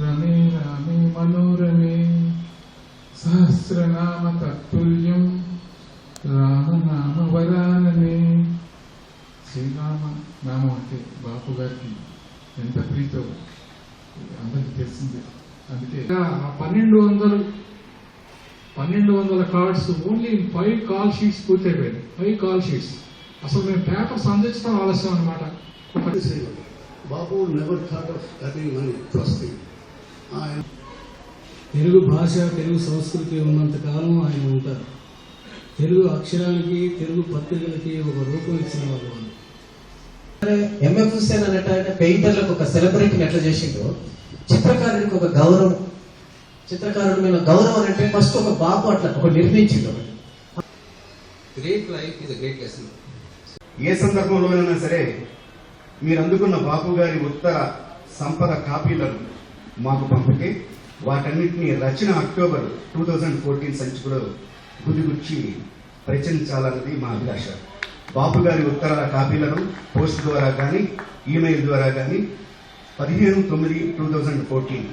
రమే రామే మనోరమే సహస్రనామ తత్తుల్యం రామనామ వరాననే శ్రీరామ నామం అంటే బాపు గారికి ఎంత ప్రీతో? అందరికి తెలిసిందే. అందుకే ఆ పన్నెండు వందలు పన్నెండు వందల cards only five call sheets పూర్తయిపోయాయి five call sheets. అసలు మేము పేపర్స్ అందించడం ఆలస్యం అనమాట బాబు never thought of earning money first ఆయన తెలుగు భాష తెలుగు సంస్కృతి ఉన్నంత కాలం ఆయన ఉంటారు. తెలుగు అక్షరానికి తెలుగు పత్రికలకి ఒక రూపం ఇచ్చిన వాళ్ళు వాళ్ళు ఎంఎఫ్ హుస్సేన్ అన్నట్టు పెయింటర్లకు ఒక సెలబ్రిటీని ఎట్లా చేసిండో చిత్రకారుడికి ఒక గౌరవం. చిత్రకారుడి మీద గౌరవం అంటే ఫస్ట్ ఒక బాపు అట్లా ఒక నిర్మించిండు great life is great lesson ఏ సందర్భంలోనైనా సరే మీరు అందుకున్న బాపు గారి ఉత్తర సంపద కాపీలను మాకు పంపితే వాటన్నిటిని Rachana October two thousand fourteen సంచికలో గుదిగుచ్చి ప్రచురించాలన్నది మా అభిలాష. బాపు గారి ఉత్తరాల కాపీలను పోస్ట్ ద్వారా కానీ ఈమెయిల్ ద్వారా కానీ పదిహేను తొమ్మిది టూ థౌజండ్ ఫోర్టీన్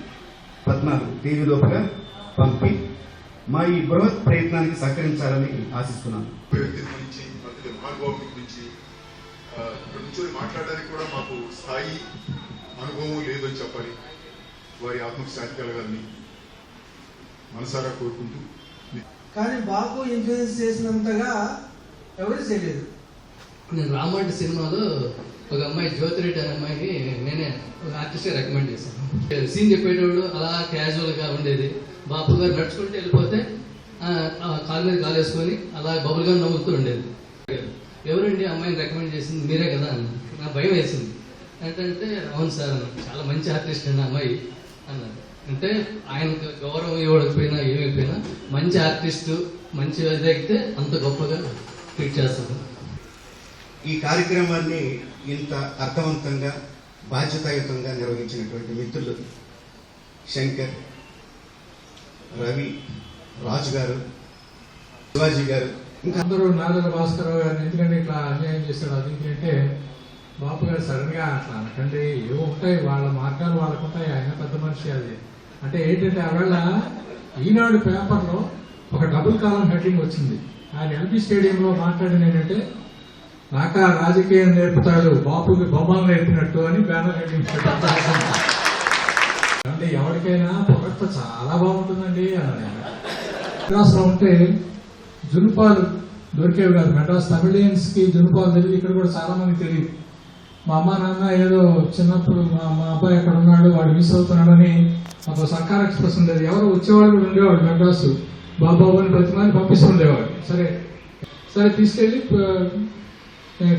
పద్నాలుగు తేదీ లోపల పంపి మా ఈ బృహత్ ప్రయత్నానికి సహకరించాలని ఆశిస్తున్నాను. ఇక్కడ నుంచి మాట్లాడడానికి కూడా మాకు స్థాయి అనుభవం లేదని చెప్పాలి. వారి ఆత్మశాంతి కలగాలని మనసారా కోరుకుంటూ. కానీ బాపు ఇన్ఫ్లుయెన్స్ చేసినంతగా ఎవరు చేయలేదు. నేను రామంటి సినిమాలో ఒక అమ్మాయి జ్యోతిరెడ్డి అనే అమ్మాయిని నేనే ఒక ఆర్టిస్ట్ రికమెండ్ చేశాను. సీన్ చెప్పేటప్పుడు అలా క్యాజువల్గా ఉండేది. బాపు గారు నడుచుకుంటూ వెళ్ళిపోతే కాలు మీద కాలు వేసుకొని అలా బబుల్గా నవ్వుతూ ఉండేది. ఎవరండి అమ్మాయిని రికమెండ్ చేసింది? మీరే కదా అన్న నా భయం వేసింది. ఏంటంటే అవును సార్ చాలా మంచి ఆర్టిస్ట్ అండి అమ్మాయి అన్నారు అంటే ఆయనకు గౌరవం ఇవ్వకపోయినా ఏమైపోయినా మంచి ఆర్టిస్ట్ మంచి అయితే అంత గొప్పగా ట్రీట్ చేస్తారు ఈ కార్యక్రమాన్ని ఇంత అర్థవంతంగా బాధ్యతాయుతంగా నిర్వహించినటువంటి మిత్రులు శంకర్ రవి రాజు గారు శివాజీ గారు అందరూ నాదల భాస్కర్ గారిని ఎందుకంటే ఇట్లా అన్యాయం చేశాడు అది ఏంటంటే అంటే బాపు గారు సడన్గా అట్లా అనకండి. ఏవో ఉంటాయి వాళ్ళ మార్గాలు వాళ్ళకు ఉంటాయి ఆయన పెద్ద మనిషి అది. అంటే ఏంటంటే ఆవేళ ఈనాడు పేపర్లో ఒక డబుల్ కాలం హెడ్డింగ్ వచ్చింది. ఆయన ఎల్బీ స్టేడియంలో మాట్లాడిన ఏంటంటే నాకా రాజకీయం నేర్పుతాడు బాపుకి బొమ్మలు నేర్పినట్టు అని బ్యానర్ హెడ్డింగ్ అంటే ఎవరికైనా పొగట్ట చాలా బాగుంటుందండి అన్నాడు ఉంటే జునుపాలు దొరికేవి కాదు. మెడ్రాస్ తమిళియన్స్కి జునుపాలు తెలియదు. ఇక్కడ కూడా చాలా మంది తెలియదు. మా అమ్మ నాన్న ఏదో చిన్నప్పుడు మా మా అబ్బాయి ఎక్కడ ఉన్నాడు వాడు మిస్ అవుతున్నాడని మాకు సర్కార్ ఎక్స్ప్రెస్ ఉండేది. ఎవరు వచ్చేవాళ్ళు కూడా ఉండేవాడు మెడ్రాస్. బాబాబు అని ప్రతి మంది పంపిస్తుండేవాడు సరే. సరే తీసుకెళ్ళి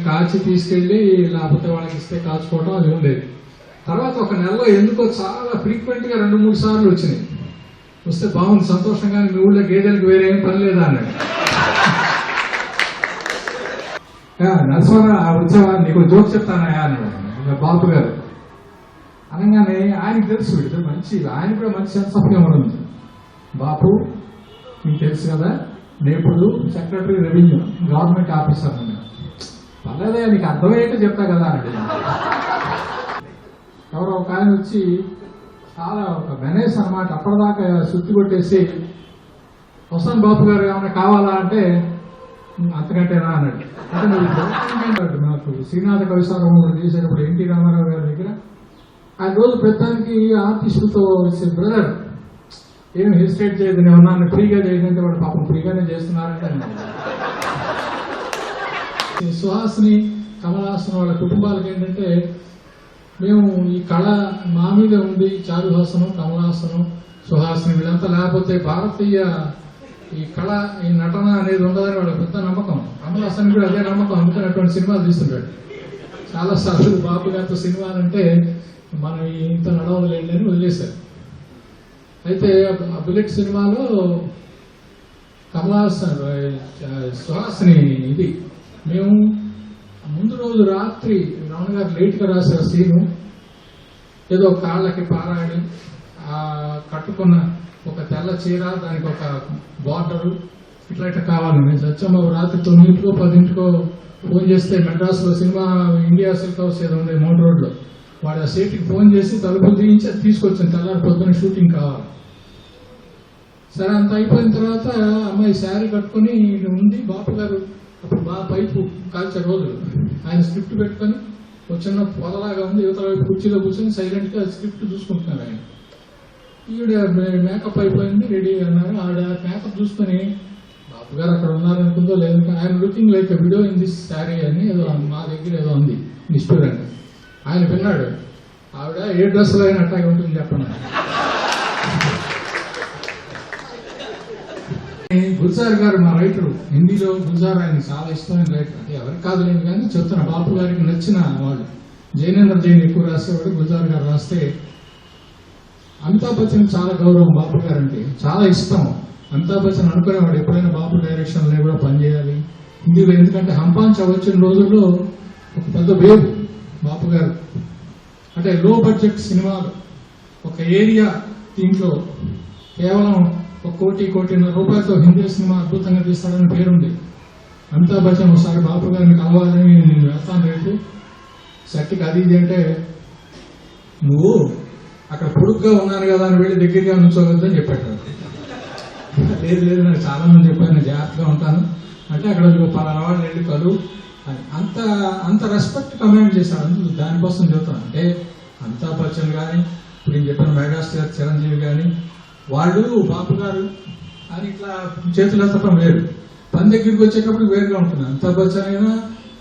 కాచి తీసుకెళ్ళి లేకపోతే వాళ్ళకి ఇస్తే కాచుకోవడం అది ఉండేది. తర్వాత ఒక నెలలో ఎందుకో చాలా ఫ్రీక్వెంట్గా రెండు మూడు సార్లు వచ్చినాయి. వస్తే బాగుంది సంతోషంగా మీ ఊళ్ళో గేదెలకు వేరే ఏం పని లేదా అన్నాడు. "యా, ఆ వచ్చావా నీకు జోక్ చెప్తానయా అన్నాడు బాపు గారు అనగానే ఆయనకి తెలుసు ఇద్దరు మంచి ఆయన కూడా మంచి సెన్స్ ఆఫ్ హ్యూమర్ ఉంది. బాపు మీకు తెలుసు కదా నేపుడు సెక్రటరీ రెవెన్యూ గవర్నమెంట్ ఆఫీసర్ అన్నాడు. పర్లేదే నీకు అర్థమయ్యేట్టు చెప్తా కదా అన్నాడు ఎవరో ఒక ఆయన వచ్చి చాలా ఒక గణేష్ అన్నమాట. అప్పటిదాకా సుత్తి కొట్టేసి వసంత్ బాబు గారు ఏమైనా కావాలా అంటే అంతకంటేనా అన్నాడు. అంటే నువ్వు అన్నాడు నాకు శ్రీనాథ కవిసారం చేసేటప్పుడు ఎన్టీ రామారావు గారి దగ్గర. ఆ రోజు ప్రస్తుతానికి ఆర్టిస్టులతో బ్రదర్ ఏం హెసిటేట్ చేయదు నేను నన్ను ఫ్రీగా చేయదంటే వాడు పాపం ఫ్రీగానే చేస్తున్నారంటే సుహాస్ని ఈ సుహాసిని కమలాసన్ వాళ్ళ కుటుంబాలకు ఏంటంటే మేము ఈ కళ మా మీద ఉంది చారుహాసనం కమలాసనం సుహాసిని వీళ్ళంతా లేకపోతే భారతీయ ఈ కళ ఈ నటన అనేది ఉండదని వాళ్ళ పెద్ద నమ్మకం. కమలాసన్ కూడా అదే నమ్మకం. అందుకని అటువంటి సినిమాలు తీస్తుంటాడు చాలా సార్లు బాబు గారితో సినిమాలు అంటే మనం ఇంత నడవలేండి అని వదిలేశారు. అయితే ఆ బుల్లెట్ సినిమాలో కమలాసన్ సుహాసిని ఇది. మేము ముందు రోజు రాత్రి రమణ గారు లేట్గా రాసిన సీను. ఏదో కాళ్ళకి పారాయణి ఆ కట్టుకున్న ఒక తెల్ల చీర దానికి ఒక బార్డర్ ఇట్లా ఇట్లా కావాలి. నేను సత్యమ్మ రాత్రి తొమ్మిదింటికో పదింటికో ఫోన్ చేస్తే మెడ్రాస్లో సినిమా ఇండియా సిల్క్ హౌస్ ఏదో ఉంది మౌంట్ రోడ్లో. వాడు ఆ సీట్కి ఫోన్ చేసి తలుపులు తీయించి అది తీసుకొచ్చాను. తెల్లారి పొద్దున షూటింగ్ కావాలి. సరే అంత అయిపోయిన తర్వాత అమ్మాయి శారీ కట్టుకొని ఉంది. బాపు గారు అప్పుడు బాగా పైపు కాల్చే రోజులు. ఆయన స్క్రిప్ట్ పెట్టుకొని ఒక చిన్న పొదలాగా ఉంది. యువతల వైపు కుర్చీలో కూర్చొని సైలెంట్గా స్క్రిప్ట్ చూసుకుంటున్నారు ఆయన. ఈవిడ మేకప్ అయిపోయింది రెడీ అన్నారు. ఆవిడ మేకప్ చూసుకొని బాబు గారు అక్కడ ఉన్నారనుకుందో లేదంటే ఆయన looking like video in this sari అని ఏదో మా దగ్గర ఏదో ఉంది మీ స్టూడెంట్ ఆయన విన్నాడు. ఆవిడ ఏ డ్రెస్లో అయినా అట్టాగే ఉంటుంది చెప్పండి గుల్జార్ గారు మా రైటరు హిందీలో గుల్జార్ ఆయన చాలా ఇష్టమైన రైటర్ అంటే ఎవరికి కాదు లేదు కానీ చెప్తున్నా బాపు గారికి నచ్చిన వాళ్ళు. జైనేంద్ర జైన్ ఎక్కువ రాసేవాడు గుల్జార్ గారు రాస్తే అమితాబ్ బచ్చన్ చాలా గౌరవం బాపు గారు అంటే చాలా ఇష్టం. అమితాబ్ బచ్చన్ అనుకునేవాడు ఎప్పుడైనా బాపు డైరెక్షన్లో కూడా పనిచేయాలి హిందీలో ఎందుకంటే హంపాంచ్ వచ్చిన రోజుల్లో ఒక పెద్ద వేవ్ బాపు గారు. అంటే లో బడ్జెట్ సినిమాలు ఒక ఏరియా దీంట్లో కేవలం ఒక కోటి కోటిన్నర రూపాయలతో హిందీ సినిమా అద్భుతంగా తీస్తాడని పేరుంది. అమితాబ్ బచ్చన్ ఒకసారి బాపు గారిని కలవాలని నేను వెళ్తాను రేపు. సెట్కి అది ఇది అంటే నువ్వు అక్కడ పొడుగ్గా ఉన్నాను కదా అని వెళ్ళి దగ్గరగా నుంచోగలదని చెప్పాడు లేదు లేదు నాకు చాలా మంది చెప్పాను నేను జాగ్రత్తగా ఉంటాను. అంటే అక్కడ పలానా వాళ్ళు వెళ్ళి కలు అని. అంత అంత రెస్పెక్ట్ కమాండ్ చేశాడు. అందుకు దానికోసం చెప్తాను అంటే అమితాబ్ బచ్చన్ కానీ ఇప్పుడు నేను చెప్పిన మెగాస్టార్ చిరంజీవి కానీ వాళ్ళు బాపు గారు అని ఇట్లా చేతులు ఎత్తడం వేరు. పని దగ్గరికి వచ్చేటప్పుడు వేరుగా ఉంటుంది. అమితాబ్ బచ్చన్ అయినా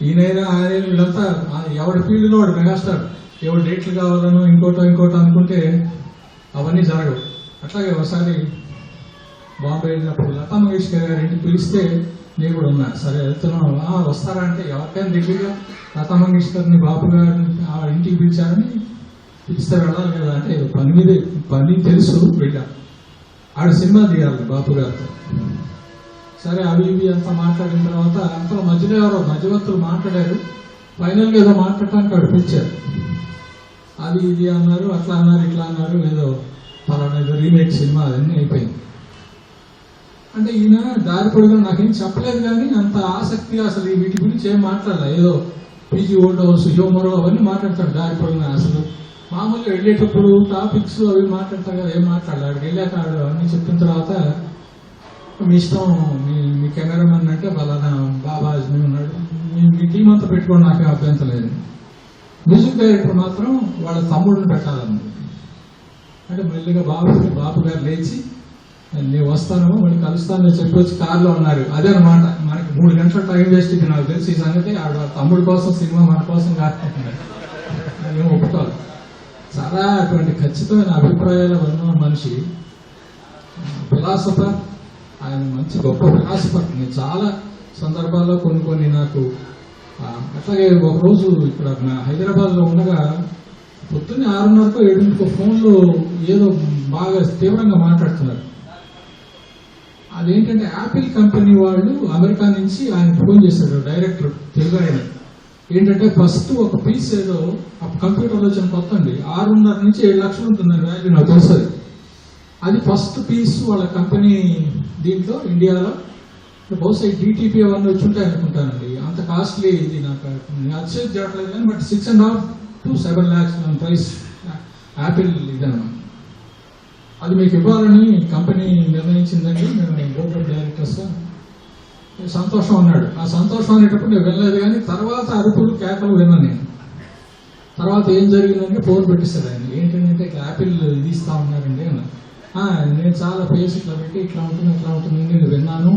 ఈయనైనా ఆయన వీళ్ళంతా ఎవరి ఫీల్డ్లో వాడు మెగాస్టార్ ఎవరు డేట్లు కావాలనో ఇంకోటో ఇంకోటో అనుకుంటే అవన్నీ జరగవు. అట్లాగే ఒకసారి బాంబే వెళ్ళినప్పుడు లతా మంగేష్కర్ గారింటి ఇంటికి పిలిస్తే నేను కూడా ఉన్నా. సరే వెళ్తున్నాను. వస్తారా అంటే ఎవరికైనా దగ్గరగా లతా మంగేష్కర్ని బాబు గారిని ఆ ఇంటికి పిలిచారని పిలిస్తే వెళ్ళాలి కదా అంటే పని మీద పని తెలుసు బిడ్డ. ఆడ సినిమా తీయాలి బాపు గారితో. సరే అవి ఇవి అంతా మాట్లాడిన తర్వాత అంతలో మధ్యలో ఎవరో మధ్యవర్తులు మాట్లాడారు. ఫైనల్గా ఏదో మాట్లాడటానికి ఆడు పిలిచారు అది ఇది అన్నారు అట్లా అన్నారు ఇట్లా అన్నారు ఏదో పలానా ఏదో రీమేక్ సినిమా అదన్నీ అయిపోయింది. అంటే ఈయన దారి పొడిగా నాకేం చెప్పలేదు కానీ అంత ఆసక్తి అసలు ఈ వీటి గురించి ఏం మాట్లాడాలి. ఏదో పీజీ ఓల్డ్ హౌస్ హ్యూమర్ అవన్నీ మాట్లాడతాడు దారి పొడిగా అసలు. మామూలుగా వెళ్ళేటప్పుడు టాపిక్స్ అవి మాట్లాడతారు కదా ఏం మాట్లాడాలి? అక్కడికి వెళ్ళాక అన్ని చెప్పిన తర్వాత మీ ఇష్టం మీ మీ కెమెరామెన్ అంటే వాళ్ళ బాబా ఉన్నాడు. మీ- మీ టీం అంతా పెట్టుకోండి నాకేం అభ్యంతరం లేదు. మ్యూజిక్ డైరెక్టర్ మాత్రం వాళ్ళ తమ్ముడిని పెట్టాలన్నమాట. అంటే మెల్లిగా బాబు బాబు గారు లేచి నేను వస్తాను మళ్ళీ కలుస్తాను చెప్పి వచ్చి కారులో ఉన్నారు. అదే అనమాట మనకి మూడు గంటల టైం వేస్ట్ ఇది నాకు తెలిసి. ఈ సంగతి ఆడ తమ్ముడి కోసం సినిమా మన కోసం కాకుంటున్నారు. నేను ఒప్పుకోవాలి. చాలా అటువంటి ఖచ్చితమైన అభిప్రాయాలు ఉన్న మనిషి ఫిలాసఫర్ ఆయన మంచి గొప్ప ఫిలాసఫర్. నేను చాలా సందర్భాల్లో కొన్ని కొన్ని నాకు అట్లాగే ఒక రోజు ఇక్కడ నా హైదరాబాద్లో ఉండగా పొద్దున్నే ఆరున్నరకు ఏడింటికో ఫోన్లో ఏదో బాగా తీవ్రంగా మాట్లాడుతున్నారు. అదేంటంటే యాపిల్ కంపెనీ వాళ్ళు అమెరికా నుంచి ఆయన ఫోన్ చేశాడు డైరెక్టర్ తెలుగు ఆయన. ఏంటంటే ఫస్ట్ ఒక పీస్ ఏదో ఆ కంప్యూటర్లో వచ్చిన కొత్త అండి. ఆరున్నర నుంచి ఏడు లక్షలు ఉంటుంది వాల్యూ నాకు తెలుస్తుంది అది. ఫస్ట్ పీస్ వాళ్ళ కంపెనీ దీంట్లో ఇండియాలో. బహుశా డిటిపి అవన్నీ వచ్చి ఉంటాయి అనుకుంటానండి అంత కాస్ట్లీ ఇది నాకు అచ్చే చేయట్లేదు కానీ but six and half to seven lakhs price Apple ఇదన్నమాట. అది మీకు ఇవ్వాలని కంపెనీ నిర్ణయించిందండి మేము బోర్డ్ ఆఫ్ డైరెక్టర్స్ సంతోషం అన్నాడు. ఆ సంతోషం అనేటప్పుడు నేను వెళ్ళలేదు కానీ తర్వాత అరుపులు కేకలు విన్నాను నేను. తర్వాత ఏం జరిగిందంటే ఫోన్ పెట్టేశాడు ఆయన. ఏంటంటే యాపిల్ ఇది ఇస్తా ఉన్నారండి నేను చాలా ఫేస్ ఇట్లా పెట్టి ఇట్లా ఉంటుంది ఇట్లా ఉంటుంది నేను విన్నాను.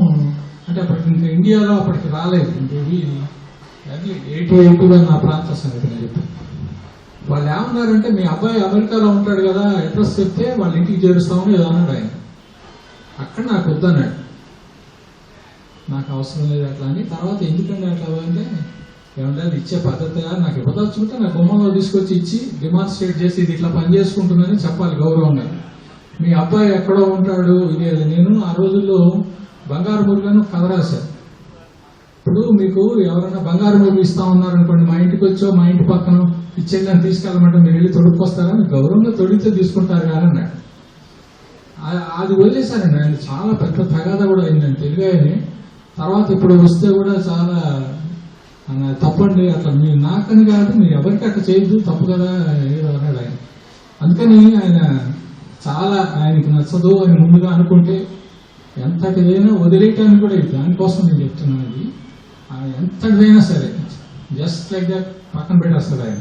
అంటే అప్పటికి ఇంకా ఇండియాలో అప్పటికి రాలేదు. ఇంకేవి ఎయిటీ ఎయిటీగా నా ప్రాంత సంగతి నేను చెప్పాను వాళ్ళు ఏమన్నారంటే మీ అబ్బాయి అమెరికాలో ఉంటాడు కదా అడ్రస్ చెప్తే వాళ్ళ ఇంటికి చేరుస్తామని ఏదో అన్నాడు ఆయన. అక్కడ నాకు వద్దన్నాడు. నాకు అవసరం లేదు అట్లా అని. తర్వాత ఎందుకంటే అట్లా అంటే ఏమంటే అది ఇచ్చే పద్ధతి నాకు ఇవ్వదలుచుకుంటే నా గుమ్మంలో తీసుకొచ్చి ఇచ్చి డిమాన్స్ట్రేట్ చేసి ఇది ఇట్లా పని చేసుకుంటుందని చెప్పాలి గౌరవంగా. మీ అబ్బాయి ఎక్కడో ఉంటాడు ఇది నేను ఆ రోజుల్లో బంగారు మురుగను కథ ఇప్పుడు మీకు ఎవరైనా బంగారు మురుగు ఇస్తా ఉన్నారనుకోండి మా ఇంటికి వచ్చో మా ఇంటి పక్కన ఇచ్చేళ్ళని తీసుకెళ్ళమంటే మీరు వెళ్ళి తొడుక్కొస్తారా? మీరు గౌరవంగా తొడిగితే తీసుకుంటారు కానీ అది వదిలేశారండి. ఆయన చాలా పెద్ద తగాద కూడా అయిందండి తెలుగు ఆయనే. తర్వాత ఇప్పుడు వస్తే కూడా చాలా తప్పండి అట్లా మీ నాకని కాదు మీరు ఎవరికి అట్లా చేయొద్దు తప్పు కదా అన్నాడు ఆయన. అందుకని ఆయన చాలా ఆయనకి నచ్చదు అని ముందుగా అనుకుంటే ఎంతటిదైనా వదిలేయటానికి కూడా దానికోసం నేను చెప్తున్నాను అది. ఆ ఎంతటిదైనా సరే జస్ట్ లైక్ దట్ పక్కన పెట్టేస్తాడు ఆయన.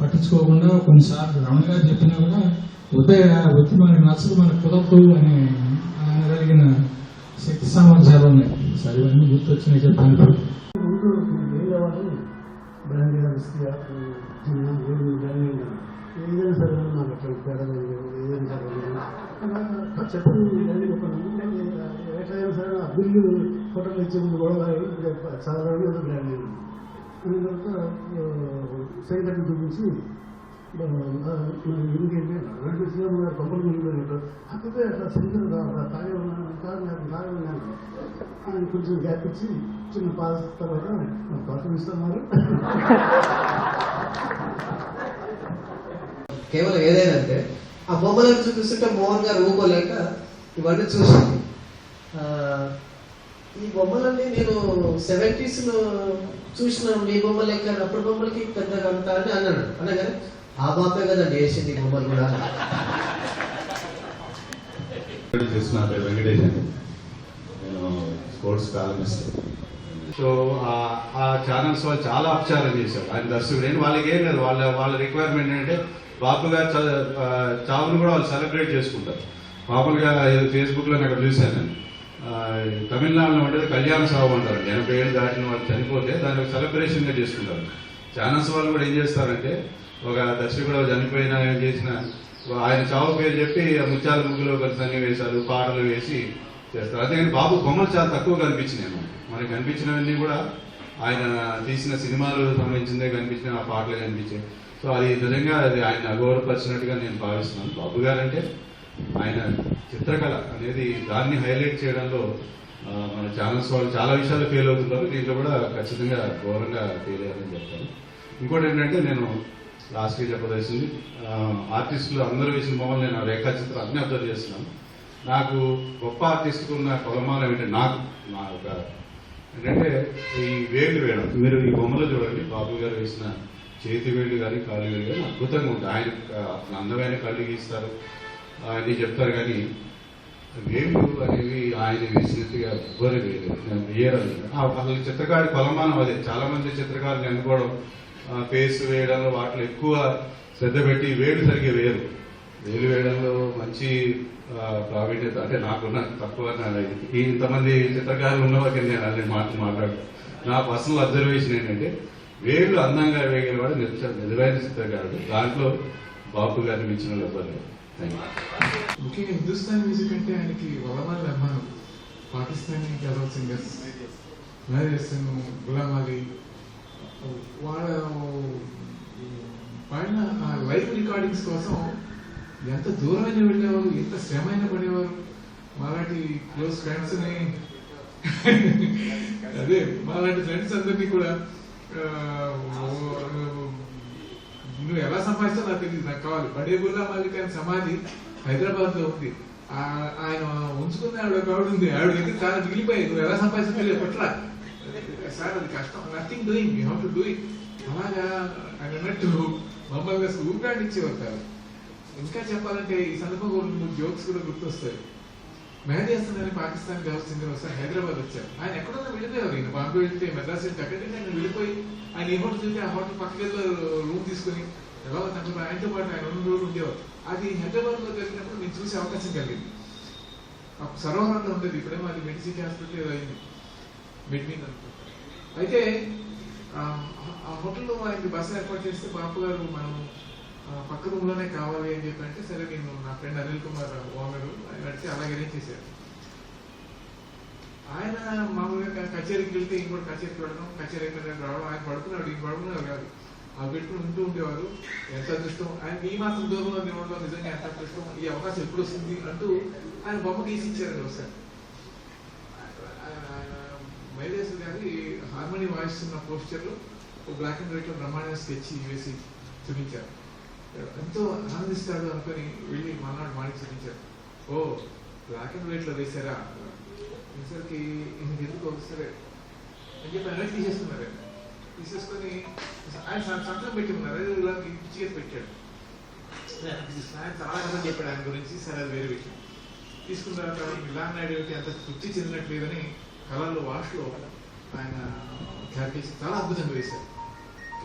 పట్టించుకోకుండా కొన్నిసార్లు రమణ గారు చెప్పినా కూడా ఉదయ వృత్తి మనకి నచ్చదు మనకు కుదరదు అని ఆయన కలిగిన శక్తి సామర్థ్యాలు ఉన్నాయి. సరే ఇవన్నీ గుర్తొచ్చినాయి చెప్పాను ముందు వేరే వాళ్ళు బ్రాండ్ ఏమి ఏదైనా సరే నాకు అట్లా తేడా ఏదైనా చెప్పండి బిల్లు హోటల్ ఇచ్చే ముందు గొడవ ఇప్పుడు సాధారణ ఏదో బ్రాండ్ అని తర్వాత సెక్రటరీ చూపించి ఇంకేంటి నడిపిస్తే మన కంపెనీ వెళ్ళిపోయినట్టు అక్కడే అట్లా సెంటర్ తాగే ఉన్నాను కాదు నాకు తాగే ఉన్నాను ఆయన కొంచెం గ్యాప్ ఇచ్చి చిన్న పాస్ తర్వాత పాఠం ఇస్తున్నారు కేవలం ఏదైనా అంటే ఆ బొమ్మలను చూపిస్తుంటే మోహన్ గారు ఊకోలేక ఇవన్నీ చూసింది ఈ బొమ్మలన్నీ నేను సెవెంటీస్లో చూసిన మీ బొమ్మ లెక్క అప్పుడు బొమ్మలకి పెద్దగా అంత అని అన్నాడు. అనగానే ఆ బాపే కదండి వేసింది బొమ్మలు కూడా చేసిన వెంకటేష్ అండి నేను స్పోర్ట్స్ కాలమిస్ట్. సో ఆ- ఆ ఛానల్స్ వాళ్ళు చాలా అపచారం చేశారు. ఆయన దర్శకుడు. ఏంటి వాళ్ళకి ఏం లేదు. వాళ్ళ వాళ్ళ రిక్వైర్మెంట్ ఏంటంటే బాపు గారు చావును కూడా వాళ్ళు సెలబ్రేట్ చేసుకుంటారు. మామూలుగా ఫేస్బుక్లో నేను అక్కడ చూశాను నేను. తమిళనాడులో ఉండేది కళ్యాణ సాగు అంటారు ఎనభై ఏళ్ళు దాటిన వాళ్ళు చనిపోతే దాన్ని సెలబ్రేషన్గా చేసుకుంటారు. ఛానల్స్ వాళ్ళు కూడా ఏం చేస్తారంటే ఒక దర్శకుడు చనిపోయిన ఏం చేసిన ఆయన చావు పేరు చెప్పి ముత్యాల ముగ్గులో కొన్ని సన్నివేశాలు పాటలు వేసి చేస్తారు. అదే బాబు బొమ్మలు చాలా తక్కువ కనిపించినాయి మనకి కనిపించినవన్నీ కూడా ఆయన తీసిన సినిమాలు సంబంధించిందే కనిపించిన ఆ పాటలు కనిపించాయి. సో అది నిజంగా అది ఆయన అగౌరవపరిచినట్టుగా నేను భావిస్తున్నాను. బాబు గారంటే ఆయన చిత్రకళ అనేది దాన్ని హైలైట్ చేయడంలో మన ఛానల్స్ వాళ్ళు చాలా విషయాలు ఫెయిల్ అవుతున్నారు. దీంట్లో కూడా ఖచ్చితంగా ఘోరంగా ఫెయిల్ అయ్యారని చెప్తాను. ఇంకోటి ఏంటంటే నేను లాస్ట్గా చెప్పదలిసింది ఆర్టిస్టులు అందరూ వేసిన బొమ్మలు నేను రేఖాచిత్రం అన్ని అబ్జర్వ్ చేస్తున్నాను. నాకు గొప్ప ఆర్టిస్ట్కు ఉన్న కొలమానం ఏంటంటే నాకు నా ఒక ఏంటంటే ఈ వేళ్ళు వేయడం. మీరు ఈ బొమ్మలో చూడండి. బాబు గారు వేసిన చేతి వేళ్ళు కానీ కాళ్ళు వేళ్ళు కానీ అద్భుతంగా ఉంటాయి. ఆయన అందమైన కళ్ళు గీస్తారు. అని చెప్తారు కానీ వేలు అనేవి ఆయన వేసినట్టుగా ఎవ్వరు వేయలేదు. నేను వేయరాదు అసలు చిత్రకారి కొలమానం అదే. చాలా మంది చిత్రకారులు అనుకోవడం ఫేస్ వేయడంలో వాటిలో ఎక్కువ శ్రద్ధ పెట్టి వేలు సరిగ్గా వేయరు. వేలు వేయడంలో మంచి ప్రావీణ్యత అంటే నాకున్న తక్కువ ఇంతమంది చిత్రకారులు ఉన్నవారికి నేను అన్ని మాటలు మాట్లాడు నా పర్సనల్ అబ్జర్వేషన్ ఏంటంటే వేళ్ళు అందంగా వేయగలవాడు నిజ- నిజమైన చిత్రకారుడు. దాంట్లో బాపు గారిని మించిన వాళ్ళు ముఖ్యంగా హిందుస్థాన్ మ్యూజిక్ అంటే ఆయనకి వలమాలి అభిమానం. పాకిస్తానీ గజల్ సింగర్స్ నరేసన్ గులాం అలీ. వాళ్ళ పైన ఆ లైవ్ రికార్డింగ్స్ కోసం ఎంత దూరమైన వెళ్ళేవారు ఎంత శ్రమైన పడేవారు. మాలాంటి క్లోజ్ ఫ్రెండ్స్ని అదే మాలాంటి ఫ్రెండ్స్ అందరినీ కూడా ఆ, నాకు తెలియదు నాకు కావాలి. బడే గుల్లా మాలిక్ అనే సమాధి హైదరాబాద్లో ఉంది ఆయన ఉంచుకున్న ఆవిడ ఒక ఆవిడ ఉంది. ఆవిడ దగ్గర చాలా మిగిలిపోయి నువ్వు ఎలా సంపాదిస్తావు తెలియదు పట్ల సార్ అది కష్టం. Nothing doing you have to do it అలాగా ఆయన అన్నట్టు మమ్మల్ని అసలు ఊపిరాడి ఇచ్చేవారు కాదు. ఇంకా చెప్పాలంటే ఈ సందర్భంలో రెండు జోక్స్ కూడా గుర్తొస్తాయి. మెహదీ హసన్ అని పాకిస్తాన్ గర్ల్ సింగర్ వస్తే హైదరాబాద్ వచ్చారు. ఆయన ఎక్కడన్నా వెళ్ళిపోయారు. ఈయన బాంబే వెళ్తే మెడ్రాస్ వెళ్తే అక్కడికి ఆయన వెళ్ళిపోయి ఆయన ఏ హోటల్ చూస్తే ఆ హోటల్ పక్కకెళ్ళి రూమ్ తీసుకుని ఎలా తనకు ఆయనతో పాటు ఆయన రెండు రోజులు ఉండేవారు. అది హైదరాబాద్లో జరిగినప్పుడు నేను చూసే అవకాశం కలిగింది. సరోవరంలో ఉండేది. ఇప్పుడేమో అది మెడిసిన్ హాస్పిటల్ ఏదో అయింది. మెడ్మిన్ అనుకుంటా. అయితే ఆ హోటల్లో ఆయనకి బస్సు ఏర్పాటు చేస్తే బాపు గారు మనం పక్క రూమ్లోనే కావాలి అని చెప్పి అంటే సరే నేను నా ఫ్రెండ్ అనిల్ కుమార్ ఓనరు ఆయన నడిచి అలాగే చేశారు. ఆయన మామూలుగా కచేరీకి వెళ్తే ఇంకోటి కచేరీకి వెళ్ళడం కచేరీ రావడం ఆయన పడుకున్నాడు ఇంక పడుకున్నారు కాదు. ఆ పెట్టుకుని ఉంటూ ఉండేవారు. ఎంత అదృష్టం? ఆయన ఈ మాత్రం దూరంలో నిలవడం నిజంగా ఎంత అదృష్టం? ఈ అవకాశం ఎప్పుడు వస్తుంది అంటూ ఆయన బొమ్మ గీసి ఇచ్చారు ఒకసారి. మైలేశ్వర్ గారి హార్మోని వాయిస్తున్న పోస్టర్లో బ్లాక్ అండ్ వైట్లో బ్రహ్మాండ స్కెచ్ వేసి చూపించారు. ఎంతో ఆనందిస్తాడు అనుకుని వెళ్ళి మన్నాడు మాడి చూపించారు. ఓ బ్లాక్ అండ్ వైట్లో వేశారా? వేసరికి ఎందుకు? సరే అని చెప్పి వెనక్కి తీసేస్తున్నారు తీసేసుకొని ఆయన సంతకం పెట్టి ఉన్నారు అది ఇలా పిచ్చిగా పెట్టాడు. ఆయన చాలా మంది చెప్పాడు ఆయన గురించి సరే అది వేరే విషయం. తీసుకున్న తర్వాత ఇలా నాయుడు అంత తృప్తి చెందినట్లేదని కళల్లో వాష్లో ఆయన ఇచ్చి చాలా అద్భుతంగా వేశారు.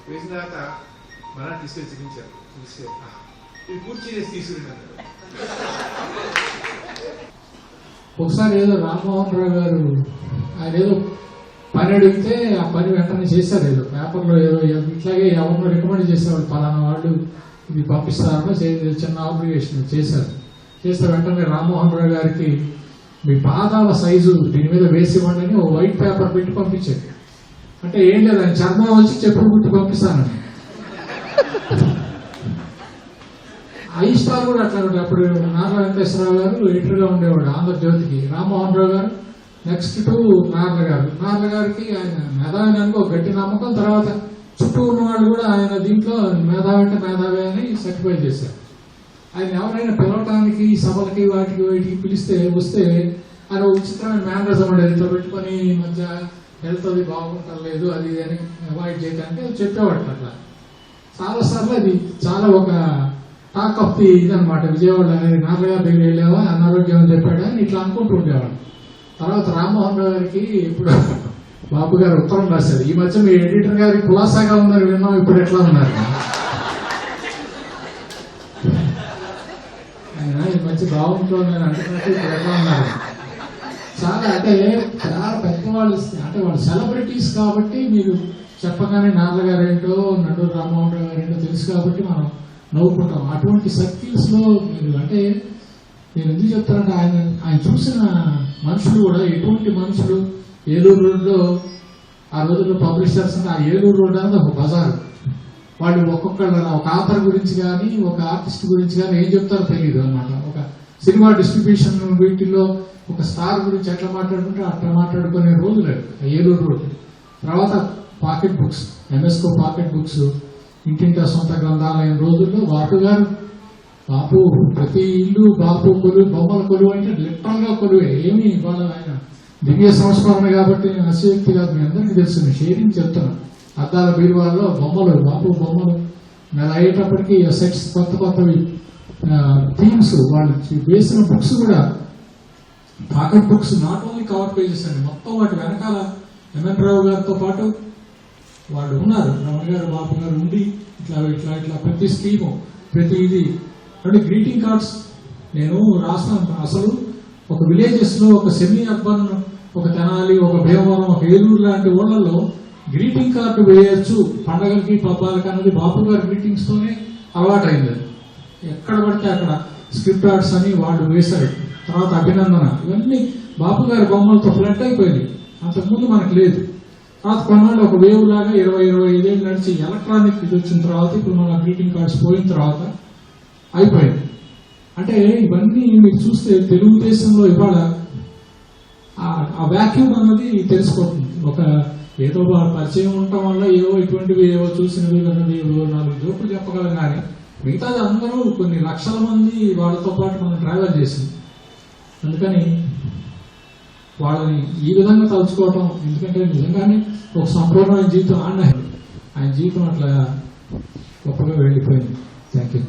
వేసిన తర్వాత మన తీసుకెళ్ళి చూపించారు. చూస్తే "ఆ, ఇది పూర్తి చేసి తీసుకురండి అన్నాడు ఒకసారి ఏదో రామ్మోహన్ రావు గారు ఆయన ఏదో పని అడిగితే ఆ పని వెంటనే చేశారు ఏదో పేపర్లో ఏదో ఇట్లాగే ఎవరినో రికమెండ్ చేసేవాళ్ళు. పలానా వాళ్ళు ఇది పంపిస్తారో చిన్న ఆబ్లిగేషన్ చేశారు. చేస్తే వెంటనే రామ్మోహన్ రావు గారికి మీ పాదాల సైజు దీని మీద వేసి ఇవ్వండి అని ఓ వైట్ పేపర్ పెట్టి పంపించారు. అంటే ఏం లేదు ఆయన చర్మం వచ్చి చెప్పులు కుట్టి పంపిస్తానని. ఐ స్టార్ కూడా అట్లా అప్పుడు నారా వెంకటేశ్వరరావు గారు ఎడిటర్ ఉండేవాడు ఆంధ్రజ్యోతికి. రామ్మోహన్ రావు గారు నెక్స్ట్ టు నార్ల గారు నార్ల గారికి ఆయన మేధావి అనుకో గట్టి నమ్మకం. తర్వాత చుట్టూ ఉన్న వాళ్ళు కూడా ఆయన దీంట్లో మేధావి అంటే మేధావి అని సర్టిఫై చేశారు. ఆయన ఎవరైనా పిలవటానికి సభలకి వాటికి వాటికి పిలిస్తే వస్తే ఆయన ఒక విచిత్రమైన మేనరిజం ఉండేది ఇట్లా పెట్టుకొని మధ్య హెల్త్ అది బాగుంటలేదు అది ఇది అని అవాయిడ్ చేయడానికి చెప్పేవాడు అట్లా. చాలా సార్లు అది చాలా ఒక టాక్ ఆఫ్ ది ఇదనమాట విజయవాడ అనేది నాన్నగారి దగ్గర వెళ్ళావా? అనారోగ్యం అని చెప్పాడా అని ఇట్లా అనుకుంటూ ఉండేవాడు తర్వాత రామ్మోహన్ రావు గారికి ఇప్పుడు బాబు గారు ఉత్తరం రాశారు. ఈ మధ్య మీ ఎడిటర్ గారి కులాసాగా ఉన్నారు విన్నాం ఇప్పుడు ఎట్లా ఉన్నారు? ఆయన ఈ మధ్య బాగుంటుంది నేను అంటున్నట్టు ఇప్పుడు ఎట్లా ఉన్నారు? చాలా అంటే చాలా పెద్దవాళ్ళు అంటే వాళ్ళు సెలబ్రిటీస్ కాబట్టి మీరు చెప్పగానే నాన్న గారు ఏంటో నడు రామ్మోహన్ రావు గారు ఏంటో తెలుసు కాబట్టి మనం నవ్వుకుంటాం. అటువంటి సర్కిల్స్లో మీరు అంటే నేను ఎందుకు చెప్తానంటే ఆయన ఆయన చూసిన మనుషులు కూడా ఎటువంటి మనుషులు ఏలూరు రోడ్లో ఆ రోజుల్లో పబ్లిషర్స్ ఆ ఏలూరు రోడ్ అనేది ఒక బజార్. వాళ్ళు ఒక్కొక్కళ్ళ ఒక ఆథర్ గురించి కానీ ఒక ఆర్టిస్ట్ గురించి కానీ ఏం చెప్తారో తెలియదు అన్నమాట ఒక సినిమా డిస్ట్రిబ్యూషన్ వీటిల్లో ఒక స్టార్ గురించి ఎట్లా మాట్లాడుకుంటే అట్లా మాట్లాడుకునే రోజులు ఆ ఏలూరు రోడ్డు. తర్వాత pocket books MSCO pocket books ఇంటింటా సొంత గ్రంథాలయం రోజుల్లో వాటు గారు బాపు ప్రతి ఇల్లు బాపు కొలువు బొమ్మల కొలువు అంటే లిటరల్గా కొలువే ఏమి ఇవ్వాలి ఆయన దివ్య సంస్మరణ కాబట్టి నేను అశక్తి కాదు. మీ అందరికీ తెలుసు షేరింగ్ చెప్తున్నాను అద్దాల బీరువాళ్ళలో బొమ్మలు బాపు బొమ్మలు. నెల అయ్యేటప్పటికి సెట్స్ కొత్త కొత్తవి థీమ్స్ వాళ్ళు వేసిన బుక్స్ కూడా. Pocket books not only cover pages అండి మొత్తం వాటి వెనకాల ఎంఎన్ రావు గారితో పాటు వాళ్ళు ఉన్నారు. రమణ గారు బాబు గారు ఉండి ఇట్లా ఇట్లా ఇట్లా ప్రతి స్కీము ప్రతి ఇది రెండు గ్రీటింగ్ కార్డ్స్ నేను రాస్తాను. అసలు ఒక విలేజెస్లో ఒక సెమీ అర్బన్ ఒక తెనాలి ఒక భీమవరం ఒక ఏలూరు లాంటి ఊళ్ళల్లో గ్రీటింగ్ కార్డు వేయొచ్చు. పండగలకి పబ్బాలకి అన్నది బాపు గారి గ్రీటింగ్స్ తోనే అలవాటైంది ఎక్కడ పడితే అక్కడ స్క్రిప్ట్ ఆర్ట్స్ అని వాళ్ళు వేశారు. తర్వాత అభినందన ఇవన్నీ బాపు గారి బొమ్మలతో ఫ్లట్ అయిపోయింది. అంతకుముందు మనకు లేదు. తర్వాత కొన్నాళ్ళు ఒక వేవ్ లాగా ఇరవై ఇరవై ఐదేళ్ళు నడిచి ఎలక్ట్రానిక్ ఇది వచ్చిన తర్వాత ఇప్పుడు మన గ్రీటింగ్ కార్డ్స్ పోయిన తర్వాత అయిపోయింది. అంటే ఇవన్నీ మీరు చూస్తే తెలుగుదేశంలో ఇవాళ ఆ- ఆ వ్యాక్యూమ్ అన్నది తెలిసిపోతుంది. ఒక ఏదో పరిచయం ఉండటం వల్ల ఏవో ఇటువంటివి ఏవో చూసినవి విన్నవి ఏవో నాలుగు జోకులు చెప్పగలం కానీ మిగతాది అందరూ కొన్ని లక్షల మంది వాళ్ళతో పాటు మనం ట్రావెల్ చేసింది. అందుకని వాళ్ళని ఈ విధంగా తలుచుకోవటం ఎందుకంటే నిజంగానే ఒక సంపూర్ణమైన జీవితం ఆయన ఆయన జీవితం అట్లా గొప్పగా వెళ్ళిపోయింది. Thank you